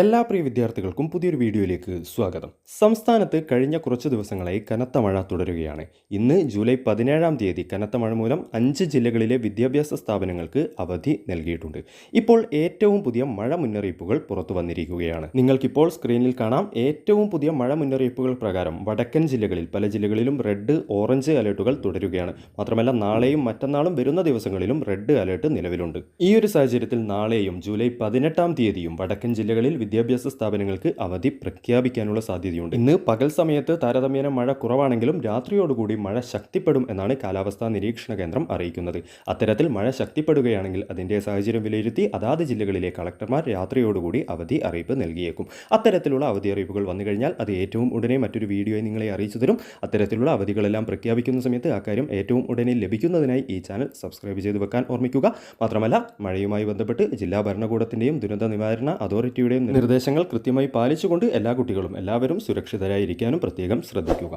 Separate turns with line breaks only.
എല്ലാ പ്രിയ വിദ്യാർത്ഥികൾക്കും പുതിയൊരു വീഡിയോയിലേക്ക് സ്വാഗതം. സംസ്ഥാനത്ത് കഴിഞ്ഞ കുറച്ച് ദിവസങ്ങളായി കനത്ത മഴ തുടരുകയാണ്. ഇന്ന് ജൂലൈ പതിനേഴാം തീയതി കനത്ത മഴ മൂലം അഞ്ച് ജില്ലകളിലെ വിദ്യാഭ്യാസ സ്ഥാപനങ്ങൾക്ക് അവധി നൽകിയിട്ടുണ്ട്. ഇപ്പോൾ ഏറ്റവും പുതിയ മഴ മുന്നറിയിപ്പുകൾ പുറത്തു വന്നിരിക്കുകയാണ്. നിങ്ങൾക്കിപ്പോൾ സ്ക്രീനിൽ കാണാം ഏറ്റവും പുതിയ മഴ മുന്നറിയിപ്പുകൾ പ്രകാരം വടക്കൻ ജില്ലകളിൽ പല ജില്ലകളിലും റെഡ് ഓറഞ്ച് അലേർട്ടുകൾ തുടരുകയാണ്. മാത്രമല്ല നാളെയും മറ്റന്നാളും വരുന്ന ദിവസങ്ങളിലും റെഡ് അലേർട്ട് നിലവിലുണ്ട്. ഈ ഒരു സാഹചര്യത്തിൽ നാളെയും ജൂലൈ പതിനെട്ടാം തീയതിയും വടക്കൻ ജില്ലകളിൽ വിദ്യാഭ്യാസ സ്ഥാപനങ്ങൾക്ക് അവധി പ്രഖ്യാപിക്കാനുള്ള സാധ്യതയുണ്ട്. ഇന്ന് പകൽ സമയത്ത് താരതമ്യേന മഴ കുറവാണെങ്കിലും രാത്രിയോടുകൂടി മഴ ശക്തിപ്പെടും എന്നാണ് കാലാവസ്ഥാ നിരീക്ഷണ കേന്ദ്രം അറിയിക്കുന്നത്. അത്തരത്തിൽ മഴ ശക്തിപ്പെടുകയാണെങ്കിൽ അതിന്റെ സാഹചര്യം വിലയിരുത്തി അതാത് ജില്ലകളിലെ കളക്ടർമാർ രാത്രിയോടുകൂടി അവധി അറിയിപ്പ് നൽകിയേക്കും. അത്തരത്തിലുള്ള അവധി അറിയിപ്പുകൾ വന്നു കഴിഞ്ഞാൽ അത് ഏറ്റവും ഉടനെ മറ്റൊരു വീഡിയോയിൽ നിങ്ങളെ അറിയിച്ചു തരും. അത്തരത്തിലുള്ള അവധികളെല്ലാം പ്രഖ്യാപിക്കുന്ന സമയത്ത് അക്കാര്യം ഏറ്റവും ഉടനെ ലഭിക്കുന്നതിനായി ഈ ചാനൽ സബ്സ്ക്രൈബ് ചെയ്ത് വെക്കാൻ ഓർമ്മിക്കുക. മാത്രമല്ല മഴയുമായി ബന്ധപ്പെട്ട് ജില്ലാ ഭരണകൂടത്തിന്റെയും ദുരന്ത നിവാരണ അതോറിറ്റിയുടെയും നിർദ്ദേശങ്ങൾ കൃത്യമായി പാലിച്ചുകൊണ്ട് എല്ലാ കുട്ടികളും എല്ലാവരും സുരക്ഷിതരായിരിക്കാനും പ്രത്യേകം ശ്രദ്ധിക്കുക.